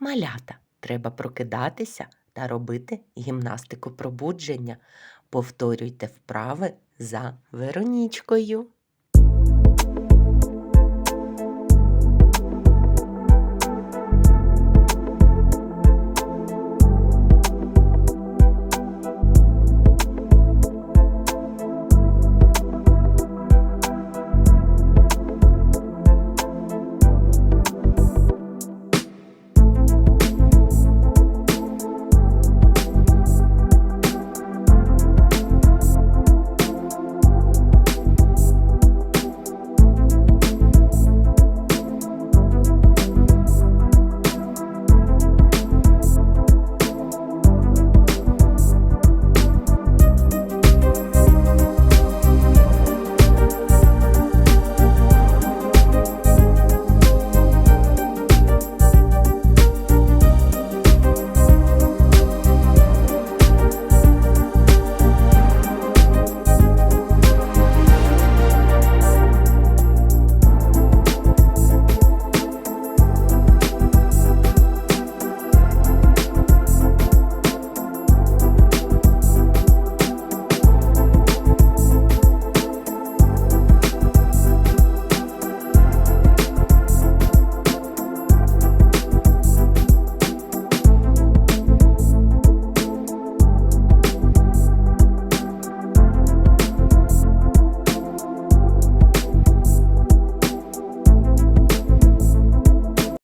Малята, треба прокидатися та робити гімнастику пробудження. Повторюйте вправи за Веронічкою.